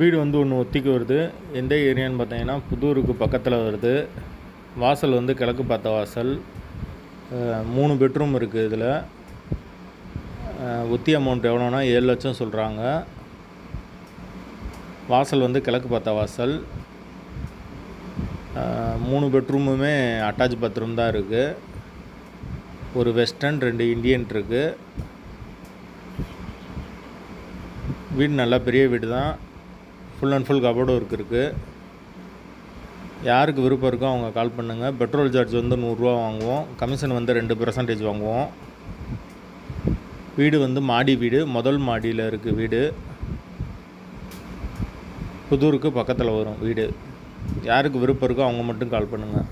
வீடு வந்து ஒன்று ஒத்திக்கு வருது. எந்த ஏரியான்னு பார்த்தீங்கன்னா புதூருக்கு பக்கத்தில் வருது. வாசல் வந்து கிழக்கு பார்த்த வாசல். மூணு பெட்ரூம் இருக்குது இதில். ஒத்தி அமௌண்ட் எவ்வளோனா ஏழு லட்சம் சொல்கிறாங்க வாசல் வந்து கிழக்கு பார்த்த வாசல். மூணு பெட்ரூமுமே அட்டாச் பாத்ரூம் தான் இருக்குது ஒரு வெஸ்டர்ன் ரெண்டு இந்தியன் இருக்குது வீடு நல்லா பெரிய வீடு தான். Full and full cupboard work இருக்குது யாருக்கு விருப்பம் இருக்கோ அவங்க கால் பண்ணுங்கள் பெட்ரோல் சார்ஜ் வந்து நூறுரூவா வாங்குவோம். கமிஷன் வந்து ரெண்டு பர்சன்டேஜ் வாங்குவோம். வீடு வந்து மாடி வீடு. முதல் மாடியில் இருக்குது வீடு. புதூருக்கு பக்கத்தில் வரும் வீடு. யாருக்கு விருப்பம் இருக்கோ அவங்க மட்டும் கால் பண்ணுங்கள்